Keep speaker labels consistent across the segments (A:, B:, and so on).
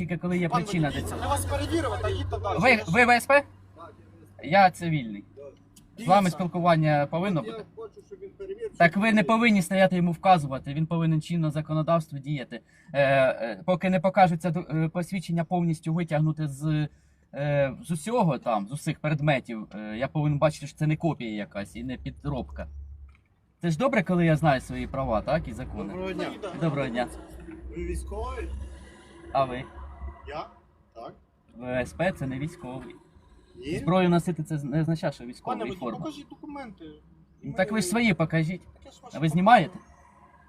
A: тільки коли є
B: Пан
A: причина
B: водій,
A: цього.
B: Вас їдьте далі.
A: Ви, ви ВСП? Я цивільний. З вами спілкування повинно бути?
C: хочу, щоб він перевірив.
A: Так ви не повинні стояти йому вказувати. Він повинен чинно законодавство діяти. Е, е, поки не покажеться ду- е, посвідчення повністю витягнути з, е, з усього там, з усіх предметів. Е, я повинен бачити, що це не копія якась і не підробка. Це ж добре, коли я знаю свої права, так, і закони.
C: Доброго дня.
A: Доброго дня.
C: Ви військовий?
A: А ви?
C: Я? Так.
A: ВСП це не військовий.
C: Ні?
A: Зброю носити це не означає, що
B: Пане
A: військовий
B: водій,
A: форма.
B: покажіть документи.
A: Ну, так ви ж свої покажіть.
B: Ж
A: А ви знімаєте?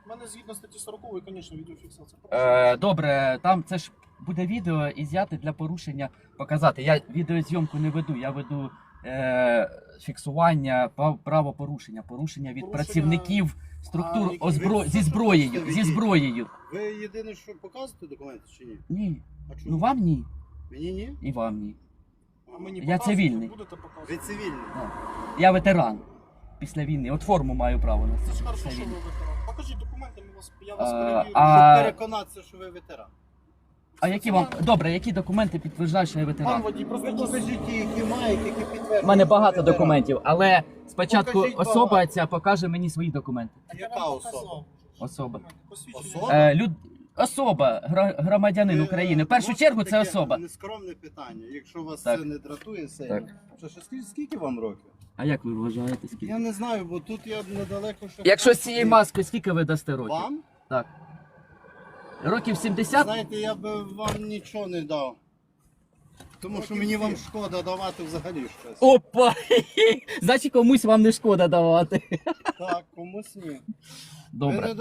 B: У мене згідно статті 40, звісно, відеофіксація.
A: Е, добре, там це ж буде відео і зняти для порушення, показати. Я відеозйомку не веду, я веду е, фіксування прав- правопорушення, порушення від
B: Порушення-
A: працівників структур
C: А, які-
A: озбро... зі зброєю. Зі зброєю.
C: Ви єдине, що показуєте документи чи ні?
A: Ні.
C: А чому?
A: Ну вам ні.
C: Мені ні?
A: І вам ні.
B: А мені
A: Я
B: показуєте,
A: цивільний.
B: Будете
C: Ви
B: показувати.
C: цивільний.
A: Я ветеран після війни. От форму маю право
B: на
A: Це
B: ж хорошо, що ви ветеран. Покажіть документи, ми вас, я вас
A: А,
B: перевірю.
A: а-
C: Щоб переконатися, що ви ветеран.
A: А які вам добре, які документи підтверджують, що я
B: Пан
A: ветеран?
B: водій, просто
C: покажіть ті, які маєте, які підтверджують.
A: У мене
C: що
A: багато
C: ви ветеран.
A: документів, але спочатку
C: Покажіть
A: особа
C: багато.
A: ця покаже мені свої документи.
C: Яка особа?
A: Особа.
B: Посвідчення.
C: Особа?
A: Е, люд... Особа, гра- громадянин України. В першу чергу це особа.
C: Нескромне питання. Якщо вас
A: Так.
C: це не дратує сильно.
A: Так.
C: Що, що, скільки, скільки вам років?
A: А як ви вважаєте? Скільки?
C: Я не знаю, бо тут я недалеко ще.
A: Якщо з цією маскою, скільки ви дасте років?
C: Вам?
A: Так. Років 70?
C: Знаєте, я би вам нічого не дав. Тому що мені вам шкода давати взагалі щось.
A: Опа! Значить комусь вам не шкода давати.
C: Так, комусь ні. Ви
A: Добре.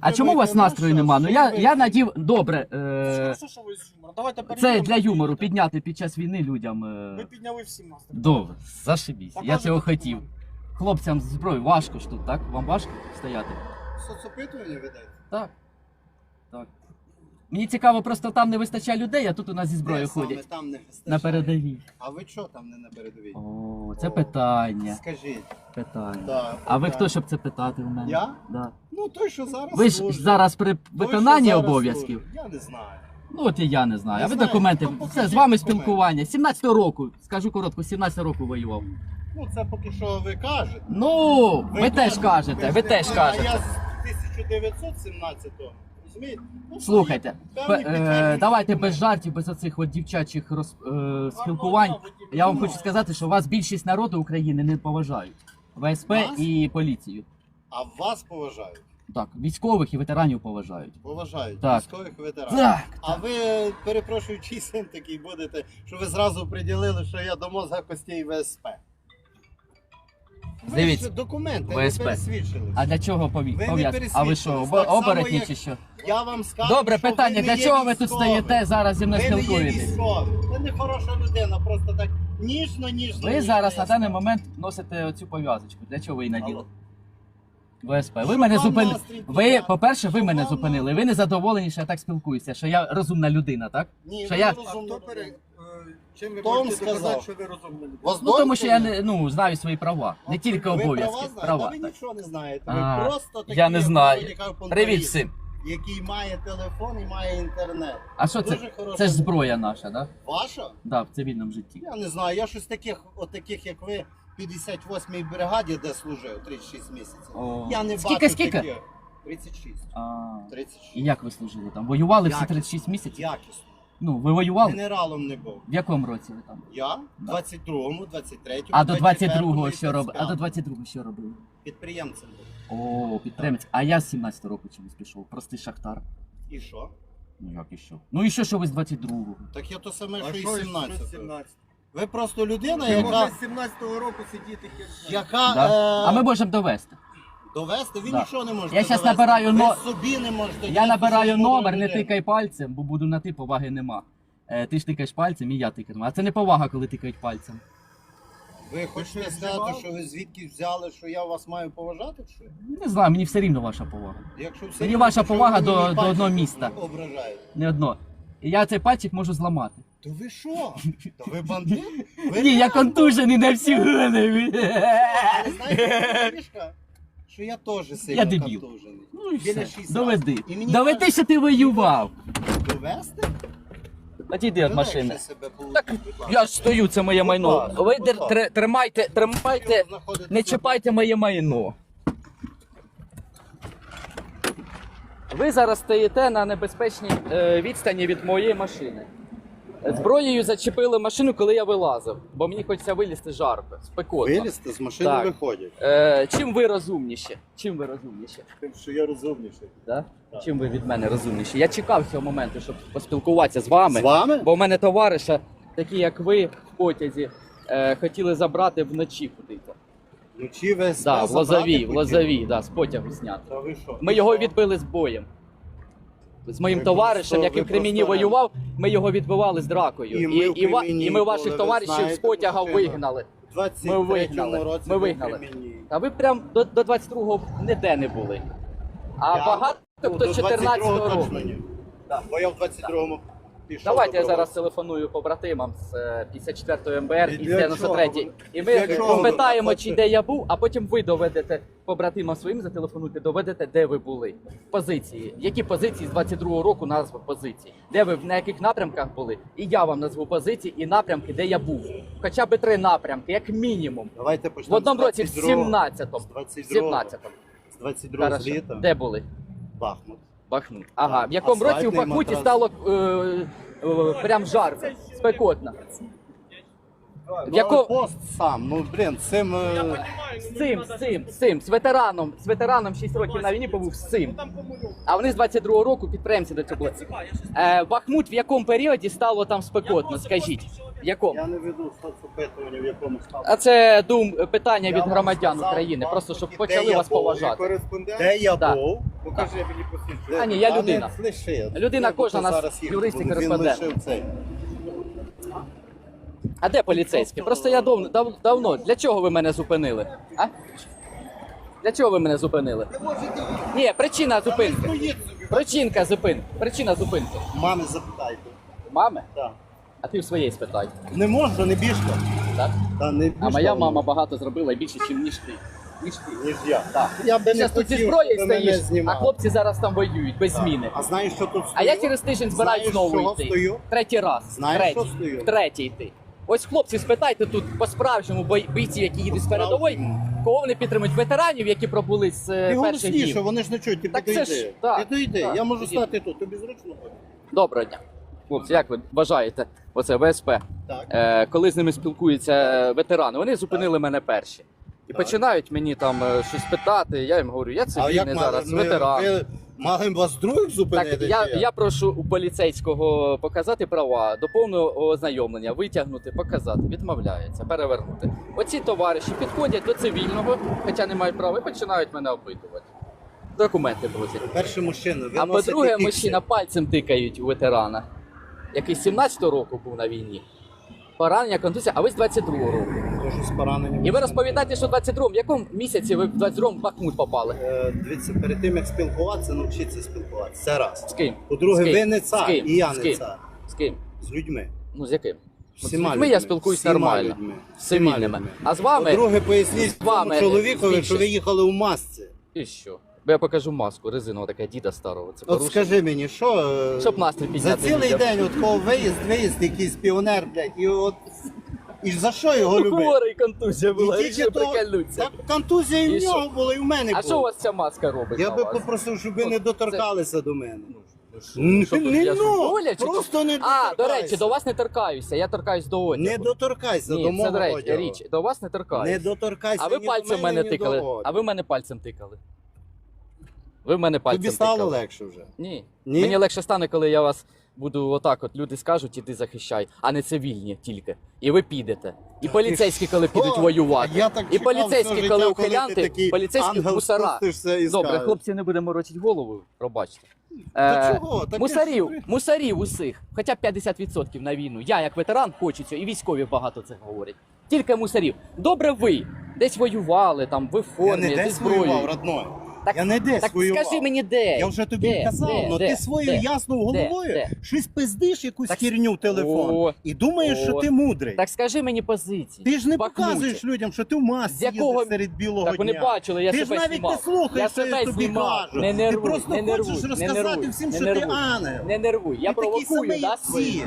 A: А чому у вас настрою нема? Ну я, я надів. Добре.
B: Це
A: Е...
B: хорошо, що ви з юмором. Давайте
A: Це для юмору підняти під час війни людям.
B: Ви
A: Е...
B: підняли всім настрій.
A: Добре, зашибісь. Я цього хотів.
B: документи.
A: Хлопцям з зброєю важко ж тут, так? Вам важко стояти?
C: Соцопитування ведете?
A: Так. Так. Мені цікаво, просто там не вистачає людей, а тут у нас зі зброєю
C: Де саме
A: ходять.
C: Там не
A: На передовій.
C: А ви що там не на передовій?
A: О, це
C: О.
A: питання.
C: Скажіть.
A: Питання.
C: Да,
A: А ви
C: питання.
A: хто, щоб це питати у мене?
C: Я?
A: Да.
C: Ну той, що зараз.
A: Ви ж
C: служить.
A: зараз при
C: Той, що
A: виконанні
C: зараз
A: обов'язків.
C: служить. Я не знаю.
A: Ну от і я не знаю.
C: Не
A: А ви
C: знаєте?
A: документи.
C: Ну,
A: Це з вами
C: документи.
A: спілкування. 17 року. Скажу коротко, 17 року воював.
C: Ну це поки що ви кажете.
A: Ну, ви, теж кажете, ви
C: ж
A: теж кажете.
C: А я з 1917-го.
A: Слухайте, е, давайте без жартів, без оцих от дівчачих роз, е, спілкувань. Я вам хочу сказати, що вас більшість народу України не поважають. ВСП
C: Нас?
A: і поліцію.
C: А вас поважають.
A: Так, військових і ветеранів поважають.
C: Поважають
A: Так.
C: військових ветеранів.
A: Так.
C: А ви, перепрошую, чий син такий будете, що ви зразу приділили, що я до мозга костей ВСП. Ви
A: Дивіться,
C: ж документи
A: ВСП.
C: не пересвідчили.
A: А для чого пові...
C: Ви не
A: пов'язки? А ви що,
C: пересвідчились,
A: обо-
C: так само,
A: оборотні
C: як-
A: чи що?
C: Я вам скажу,
A: Добре,
C: що
A: питання,
C: ви
A: для
C: є
A: чого ви тут стоїте зараз зі мною
C: Ви не є
A: спілкуєтесь?
C: військовий. Ви не хороша людина, просто так ніжно, ніжно.
A: Ви
C: ніжно
A: зараз на
C: я
A: даний
C: скажу.
A: момент носите оцю пов'язочку. Для чого ви її наділи?
C: Алло.
A: ВСП. Ви
C: Щоб
A: мене
C: вам
A: зупинили.
C: настрій
A: Ви,
C: підняти.
A: по-перше, ви
C: Щоб
A: мене
C: вам
A: зупинили. Ви не задоволені, що я так спілкуюся, що я розумна людина, так?
C: Ні,
A: Що
C: ви
A: я-
D: А
C: розумна
D: хто
C: людина.
D: Чим ви
C: Хто вам сказав?
D: доказати, що ви розумна людина?
C: Вас
A: Ну тому що я не ну знаю свої права, не тільки
C: Ви
A: обов'язки.
C: права знаєте?
A: Права.
C: Та ви
A: так.
C: нічого не знаєте.
A: А,
C: просто такі,
A: я не
C: як
A: знаю. Привіт всім.
C: Який має телефон і має інтернет.
A: А що це?
C: Дуже хороша
A: Це ж зброя наша, да?
C: Ваша?
A: Да, в цивільному житті.
C: Я не знаю. Я щось таких, от таких, як ви, 58-й бригаді, де служив 36 місяців.
A: О.
C: Я не
A: Скільки,
C: бачу
A: скільки?
C: таких. 36.
A: А,
C: 36.
A: і як ви служили там? Воювали всі
C: Якісно.
A: 36 місяців?
C: Якісно.
A: Ну, ви воювали?
C: Генералом не був.
A: В якому році ви там?
C: Я
A: Да.
C: 22-му, 23-му,
A: А до 22-го
C: 21-му і
A: що робили? А до
C: 25-му.
A: 22-го що робили?
C: Підприємцем був.
A: О, підприємець. А я з 17 року чомусь пішов. Простий шахтар.
C: І що?
A: Ну як і що? Ну і що, що ви з 22-го?
C: Так я то саме,
D: А
C: що і
D: що
C: 17-го. Ви просто людина,
D: Ви
C: яка,
D: могли з 17-го року сидіти хер знає.
C: яка
A: Да?
C: е,
A: А ми можемо довести.
C: Довести, ви
A: Да.
C: нічого не можете
A: Я щас
C: довести.
A: набираю
C: ви
A: но-
C: собі не можете.
A: Я набираю номер, не тикай пальцем, бо буду на ти, поваги нема. Е, ти ж тикаєш пальцем і я тикаю. А це не повага, коли тикають пальцем.
C: Ви хочете сказати, що ви звідки взяли, що я вас маю поважати? Чи?
A: Не знаю, мені все рівно ваша повага.
C: Якщо все
A: Мені
C: рівно,
A: ваша повага
C: ви
A: до-
C: мені
A: до одного міста.
C: Ображаєте.
A: Не одно. І я цей пальчик можу зламати.
C: То ви що? То ви бандит? Ви
A: Ні, я контужений на всі голови.
C: Знаєте, фішка, що я теж сильно
A: Я дебіл.
C: контужений.
A: Ну і
C: Біля
A: все.
C: шість
A: Доведи.
C: разів. І мені
A: Доведи,
C: кажуть,
A: що ти воював.
C: Довести?
A: Відійди від машини.
C: Себе.
A: Так я ж стою, це моє майно.
C: ласка,
A: Ви
C: будь
A: дер-
C: ласка.
A: тр- тримайте, тримайте, не чіпайте моє майно. Ви зараз стоїте на небезпечній е, відстані від моєї машини. Зброєю зачепили машину, коли я вилазив, бо мені хочеться вилізти жарко, спекотно.
C: Вилізти з машини
A: Так.
C: виходять.
A: Е, чим ви розумніші? Чим ви розумніші?
C: Тим, що я розумніший.
A: Да? Чим ви від мене розумніші? Я чекав цього моменту, щоб поспілкуватися з вами.
C: З вами?
A: Бо в мене товариша, такі як ви в потязі, е, хотіли забрати вночі кудись.
C: Вночі ви
A: Да, в Лозовій, в Лозовій, да, з потягу зняти.
C: Та ви що?
A: Ми його відбили з боєм. З моїм
C: Ми
A: товаришем,
C: просто-
A: який
C: ви
A: в
C: просто-
A: воював, ми його відбивали з дракою.
C: І
A: І,
C: ми в
A: і, ва- і ми ваших
C: ви
A: товаришів
C: знаєте,
A: з потяга
C: машина.
A: вигнали.
C: В 23
A: Ми вигнали,
C: році
A: ми
C: ви
A: вигнали.
C: Кремінні.
A: А ви прям до, до 22-го ніде не були. А
C: Я-
A: багато
C: ну,
A: хто
C: до
A: з 14-го
C: 22-го
A: року.
C: точно ні. Бо я в 22-му пішов.
A: Давайте я зараз телефоную побратимам з е, 54-ї МБР
C: І
A: і
C: для
A: 93-ї. І ми
C: чого?
A: спитаємо, чи де я був, а потім ви доведете побратимам своїм зателефонуйте, доведете, де ви були. Позиції. Які позиції з 22-го року назва позиції? Де ви на яких напрямках були? І я вам назву позиції і напрямки, де я був. Хоча б три напрямки, як мінімум.
C: Давайте почнемо
A: В одному році в
C: 22-го.
A: 17-му.
C: З 22-го.
A: В 17-му.
C: З 22-го
A: Хорошо.
C: з літа.
A: Де були?
C: Бахмут.
A: Бахмут. Ага, в якому році в
C: асфальтний
A: Бахмуті
C: матрас.
A: стало е, е, прям жарко, спекотно. В якому
C: Пост сам, ну блін, цим... е,
A: з цим, з цим, з цим, з ветераном, з ветераном 6 років на війні побув з цим. А вони з 22-го року підприємці до цього були. Е, Бахмут в якому періоді стало там спекотно? Скажіть, в якому?
C: Я не веду соцопитування, в якому стані.
A: А це дум питання від громадян України, просто щоб почали вас поважати.
C: Де я
A: Да.
C: був?
D: Покажи мені посвідчення.
A: А, ні, я
C: Та не
A: людина.
C: лиши.
A: Людина
C: Треба
A: кожна, нас
C: зараз він
A: кореспондент.
C: лишив цей.
A: А де поліцейські? Просто я дав, дав, давно. Для чого ви мене зупинили? А? Для чого ви мене зупинили? Ні, причина зупинки. Причинка зупинки. Причина зупинки.
C: Мами запитайте.
A: Мами?
C: Так.
A: А ти в своєї спитай.
C: Не можна, не біжка.
A: Так?
C: Та не
A: А моя мама багато зробила більше, ніж ти. Ніж ти.
C: Ніж я.
A: Так.
C: Я би не
A: Зараз тут зі
C: хотів,
A: зброєю
C: щоб мене
A: стоїш, а
C: знімали.
A: хлопці зараз там воюють без зміни.
C: А знаєш, що тут
A: А я через тиждень збираюсь
C: Знаєш,
A: знову
C: чого
A: йти.
C: стою?
A: Третій раз.
C: Знаєш,
A: Третій.
C: що стою?
A: Третій йти. Ось хлопці, спитайте тут по-справжньому бой- бійців, які їдуть з передової, кого вони підтримують ветеранів, які пробули з е,
C: Ти
A: перших
C: голосніше,
A: днів.
C: вони ж не чують, ти
A: Так це ж- так,
C: Підійди,
A: так,
C: я можу
A: підійди.
C: стати тут, тобі зручно буде?
A: Доброго дня. Хлопці, як ви вважаєте, оце ВСП,
C: Так.
A: е, коли з ними спілкуються е, ветерани, вони зупинили мене перші. І починають мені там е, щось питати. Я їм говорю, я цивільний зараз,
C: ми-
A: ветеран.
C: Ви мали б вас других зупинити?
A: Так, я,
C: чи як?
A: я прошу у поліцейського показати права, до повного ознайомлення, витягнути, показати, відмовляється, перевернути. Оці товариші підходять до цивільного, хоча не мають права, і починають мене опитувати. Документи просять.
C: Перший мужчина, ви
A: А
C: носите
A: по-друге,
C: фіксі.
A: мужчина пальцем тикають у ветерана, який 17-го року був на війні. Поранення, контузія, а ви з 22-го року.
C: Дуже з пораненням.
A: І ви розповідаєте, що в 22-му, в якому місяці ви в 22-му в Бахмут попали?
C: Е, Дивіться, перед тим як спілкуватися, навчіться спілкуватися. Це раз.
A: З ким?
C: По-друге,
A: З ким?
C: ви не
A: З
C: цар,
A: ким?
C: і я
A: З
C: не
A: ким?
C: цар.
A: З ким?
C: З людьми.
A: Ну з яким? От з
C: Всіма
A: людьми я спілкуюсь
C: Всіма
A: нормально.
C: людьми.
A: З цивільними.
C: Всіма
A: А з вами
C: По-друге, поясніть
A: з вами,
C: цьому чоловікові, що ви їхали у масці.
A: і що? Бо я покажу маску резинову така діда старого. Це
C: От
A: порушення.
C: скажи мені, що е,
A: Щоб настрій
C: за
A: підняти
C: цілий
A: людям.
C: день от кого виїзд, виїзд, якийсь піонер, блядь, і от і ж за що його любити?
A: Хворий контузія була,
C: І
A: ще
C: то-
A: приколються.
C: Так контузія і
A: І
C: в
A: що?
C: нього була, і в мене
A: А що у вас ця маска робить
C: Я
A: на
C: би
A: вас?
C: попросив, щоб ви
A: От
C: не
A: це-
C: доторкалися до мене.
A: Ну, що тут,
C: не ну,
A: боляче,
C: просто не
A: А, до речі, до вас не торкаюся, я торкаюсь до одягу.
C: Не доторкайся
A: Ні,
C: до
A: це
C: мого
A: до речі,
C: одягу.
A: річ, до вас не
C: Не
A: торкаюся.
C: доторкайся
A: А ви
C: ні
A: пальцем
C: до
A: мене
C: ні
A: тикали.
C: одягу.
A: А ви мене пальцем тикали. Ви в мене пальцем
C: Тобі стало
A: тикали.
C: легше вже.
A: Ні.
C: Ні?
A: Мені легше стане, коли я вас буду отак, от люди скажуть, іди захищай, а не цивільні тільки. І ви підете. І поліцейські, коли підуть воювати.
C: Я так
A: І
C: чекав
A: поліцейські,
C: все
A: коли
C: життя, коли
A: ухилянти,
C: такий
A: поліцейські
C: ангел
A: мусора.
C: спустишся і
A: Добре,
C: скажеш.
A: хлопці, не будемо морочити голову, пробачте.
C: Та
A: Е,
C: чого? Таке
A: мусорів,
C: ж-
A: мусорів усіх, хоча б 50% на війну. Я як ветеран хочу цього, і військові багато це говорять. Тільки мусорів. Добре ви десь воювали, там, ви в
C: Я
A: формі,
C: не
A: зі
C: десь воював,
A: зброєю.
C: родной.
A: Так,
C: Я не десь
A: так
C: воював.
A: скажи мені де.
C: Я вже тобі
A: де,
C: казав, але ти своєю ясною головою
A: де?
C: щось пиздиш якусь
A: Так-
C: херню в телефон
A: О,
C: і думаєш, що ти мудрий.
A: Так скажи мені позиції.
C: Ти ж не
A: Бахмуті.
C: показуєш людям, що ти в масці
A: якого-
C: їздиш серед білого
A: Так вони бачили, я
C: ти ж навіть
A: знімав.
C: не слухаєш,
A: я
C: що я тобі кажу.
A: Не нервуй,
C: ти просто
A: не
C: хочеш
A: нервуй, не
C: розказати
A: нервуй,
C: всім,
A: не
C: що ти ангел.
A: Не нервуй, я
C: ти
A: провокую, да, свої?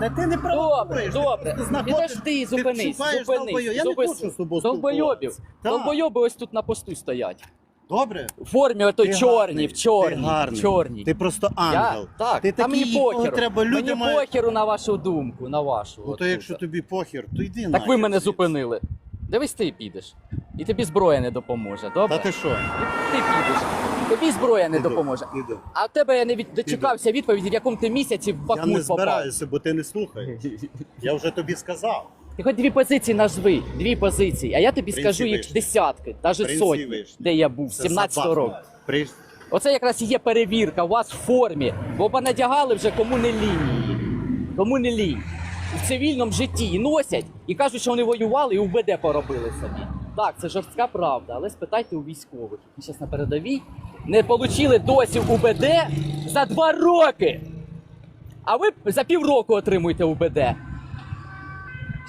C: Та ти не
A: Добре,
C: провокуєш. ти
A: добре. Підожди,
C: ти
A: зупинись, зупинись.
C: Я не хочу з тобою спілкуватися.
A: Долбойоби ось тут на посту стоять.
C: Добре?
A: В формі ото
C: Ти
A: чорні,
C: гарний,
A: в чорній,
C: ти гарний.
A: в чорній.
C: Ти просто
A: Я,
C: ангел.
A: так,
C: Ти
A: та мені
C: якого
A: похеру.
C: треба люди
A: мені
C: мають-
A: похеру на вашу думку, на вашу.
C: Ну
A: от
C: то
A: тут.
C: якщо тобі похер, то йди
A: Так ви мене зупинили. Дивись, ти підеш. І тобі зброя не допоможе, добре?
C: Та ти що?
A: Ти підеш. Тобі зброя не
C: Іду,
A: допоможе.
C: іду.
A: А в тебе я не від... дочекався відповіді, в якому ти місяці в
C: Я не
A: Бахмут попав.
C: збираюся, бо ти не слухаєш. Я вже тобі сказав.
A: Ти хоч дві позиції назви, дві позиції, а я тобі
C: Принці
A: скажу їх десятки, навіть
C: Принці
A: сотні,
C: вийшли.
A: де я був, 17
C: забавно.
A: року.
C: При...
A: Оце якраз і є перевірка у вас в формі, бо понадягали вже кому не лінії. Кому не лінь. В цивільному житті і носять і кажуть, що вони воювали і УБД поробили собі. Так, це жорстка правда, але спитайте у військових, які зараз на передовій не отримали досі УБД за два роки. А ви за півроку отримуєте УБД.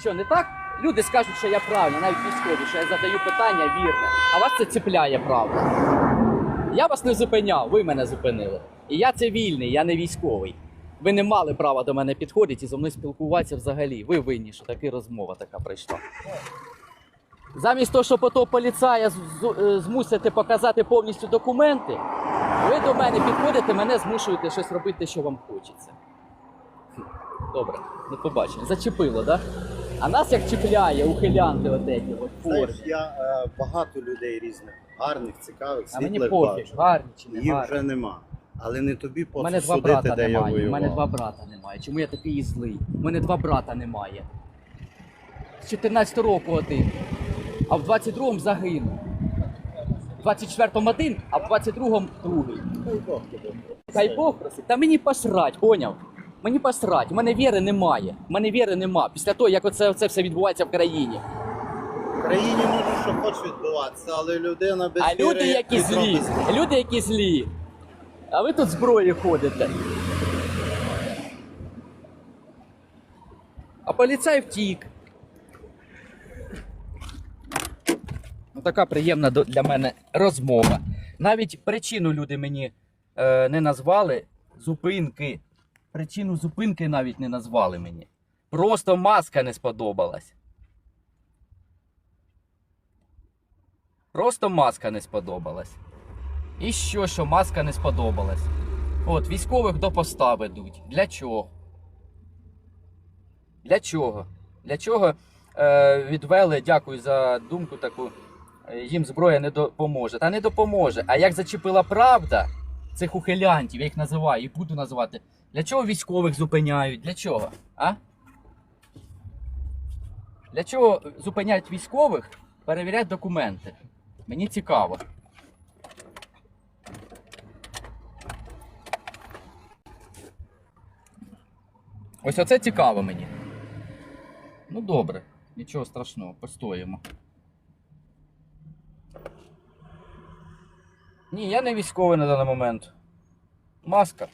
A: Що, не так? Люди скажуть, що я правильно, навіть військові, що я задаю питання вірне, а вас це цепляє правда. Я вас не зупиняв, ви мене зупинили. І я цивільний, я не військовий. Ви не мали права до мене підходити і зі мною спілкуватися взагалі. Ви винні, що така розмова така прийшла. Замість того, щоб ото поліцая е, змусити показати повністю документи, ви до мене підходите, мене змушуєте щось робити, що вам хочеться. Добре, до побачення. Зачепило, так? Да? А нас як чіпляє ухилянти отекі от
C: Знаєш,
A: формі.
C: я е, багато людей різних, гарних, цікавих,
A: А мені
C: світлих
A: пофіг,
C: бачу.
A: гарні чи не
C: Їх
A: гарні.
C: вже нема. Але не тобі
A: У
C: по
A: мене два
C: судити,
A: брата
C: де я
A: немає. У мене два брата немає. Чому я такий злий? У мене два брата немає. З 14 року один, а в 22-му загинув. В 24-му один, а в 22-му другий. Хай Бог просить. Та мені посрать, поняв? Мені посрать. У мене віри немає. У мене віри нема. Після того, як оце, оце все відбувається в країні.
C: В країні може що хоче відбуватися, але людина без
A: А
C: віри
A: люди, які злі,
C: без-
A: люди, які злі. А ви тут зброї ходите. А поліцай втік. Ну, така приємна до- для мене розмова. Навіть причину люди мені е, не назвали зупинки. Причину зупинки навіть не назвали мені. Просто маска не сподобалась. Просто маска не сподобалась. І що, що маска не сподобалась? От, військових до поста ведуть. Для чого? Для чого? Для чого е, відвели, дякую за думку таку. е, Їм зброя не допоможе. Та не допоможе. А як зачепила правда цих ухилянтів, я їх називаю і буду називати. Для чого військових зупиняють? Для чого? А? Для чого зупиняють військових, перевіряють документи? Мені цікаво. Ось оце цікаво мені. Ну добре, нічого страшного, постоїмо. Ні, я не військовий на даний момент. Маска.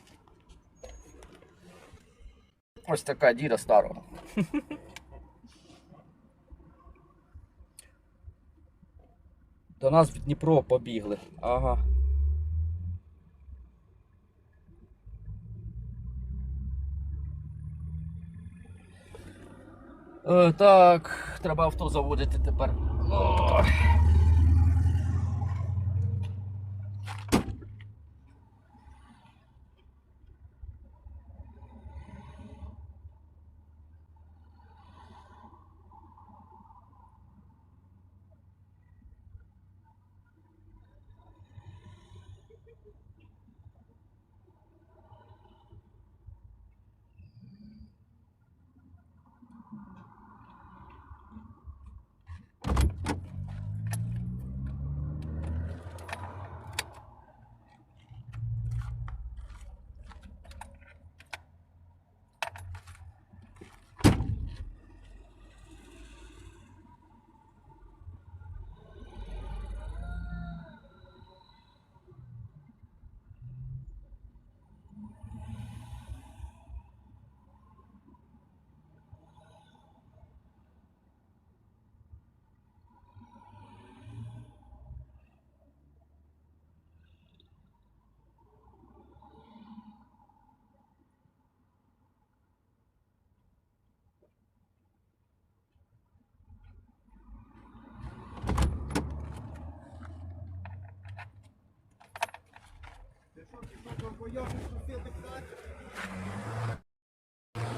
A: Ось така діра старого. До нас в Дніпро побігли. Ага. Е, так, треба авто заводити тепер. Ой.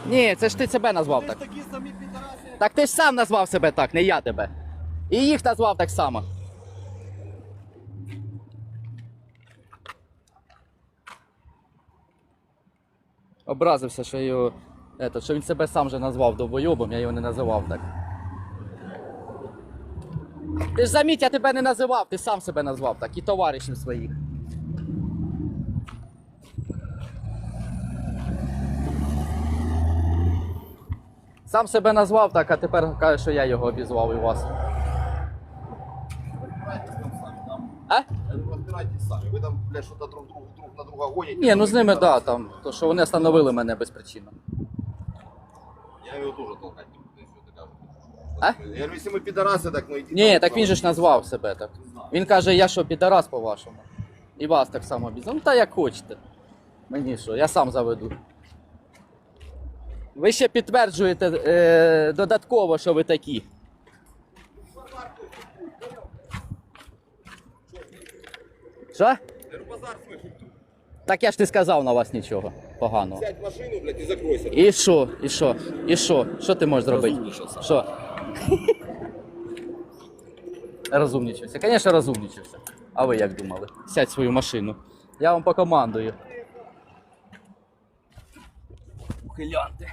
A: Ні, це ж ти себе назвав так. Так ти ж сам назвав себе так, не я тебе. І їх назвав так само. Образився, що його. Ето, що він себе сам же назвав довбойобом, я його не називав так. Ти ж заміть, я тебе не називав, ти сам себе назвав так, і товаришів своїх. Сам себе назвав так, а тепер каже, що я його обізвав і вас. А?
E: Разбирайтесь сами. Вы там, блядь, что-то друг, друг, друг на друга гоните.
A: Ні, ну з ними, так, да, там, то що вони остановили мене без причини.
E: Я его тоже толкать не буду, если ты кажешь.
A: А?
E: Я говорю, если мы пидорасы, так ну иди.
A: Ні,
E: там,
A: так він же ж назвав себе так. Він каже, я що, підарас по-вашому. І вас так само обізвав. Ну та як хочете. Мені що, я сам заведу. Ви ще підтверджуєте е, додатково, що ви такі. Що? Так я ж не сказав на вас нічого поганого.
E: Сядь машину, блядь, и закройся.
A: І що? І що? І що? Що ти можеш зробити?
E: Розумнічався.
A: Що? Розумнічався. Звісно, розумнічався. А ви як думали? Сядь в свою машину. Я вам покомандую. Ухилянти.